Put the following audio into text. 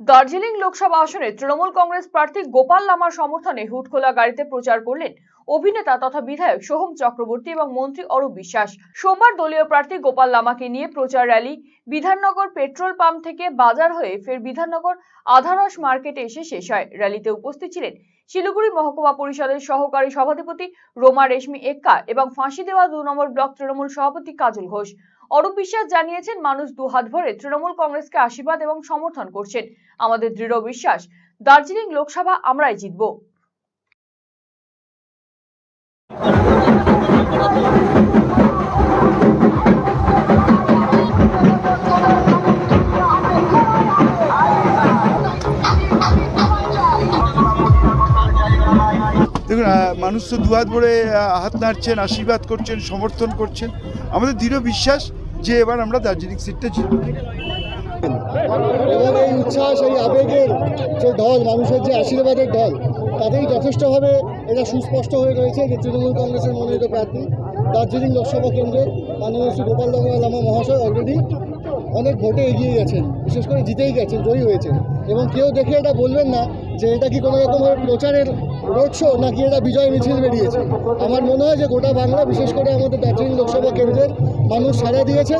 দার্জিলিং লোকসভা আসনে তৃণমূল কংগ্রেস প্রার্থী গোপাল লামার সমর্থনে হুটখোলা গাড়িতে প্রচার করলেন অভিনেতা তথা বিধায়ক সোহম চক্রবর্তী এবং মন্ত্রী অরূপ বিশ্বাস। সোমবার দলীয় প্রার্থী গোপাল লামাকে নিয়ে প্রচার র্যালি। বিধাননগর পেট্রোল পাম্প থেকে বাজার হয়ে ফের বিধাননগর আধারস মার্কেটে এসে শেষ হয়। র্যালিতে উপস্থিত ছিলেন শিলিগুড়ি মহকুমা পরিষদের সহকারী সভাধিপতি রোমা রেশমি এক্কা এবং ফাঁসি দেওয়া দু নম্বর ব্লক তৃণমূল সভাপতি কাজল ঘোষ। অরূপ বিশ্বাস জানিয়েছেন, মানুষ দুহাত ভরে তৃণমূল কংগ্রেসকে আশীর্বাদ এবং সমর্থন করছেন। আমাদের দৃঢ় বিশ্বাস, দার্জিলিং লোকসভা আমরাই জিতব। দেখুন মানুষ তো দুহাত ভরে হাত নাড়ছেন, আশীর্বাদ করছেন, সমর্থন করছেন। আমাদের দৃঢ় বিশ্বাস যে এবার আমরা দার্জিলিং সিটটা জিতব। এই উচ্ছ্বাস, এই আবেগের যে ঢল, মানুষের যে আশীর্বাদের ঢল, তাতেই যথেষ্টভাবে এটা সুস্পষ্ট হয়ে রয়েছে যে তৃণমূল কংগ্রেসের মনোনীত প্রার্থী, দার্জিলিং লোকসভা কেন্দ্রের মাননীয় শ্রী গোপাল দঙ্গা লামা মহাশয় অলরেডি অনেক ভোটে এগিয়ে গেছেন, বিশেষ করে জিতেই গেছেন, জয়ী হয়েছেন। এবং কেউ দেখে এটা বলবেন না যে এটা কি কোনো রকমভাবে প্রচারের রোড শো নাকি এটা বিজয় মিছিল বেরিয়েছে। আমার মনে হয় যে গোটা বাংলা, বিশেষ করে আমাদের দার্জিলিং লোকসভা কেন্দ্রের মানুষ সাড়া দিয়েছেন।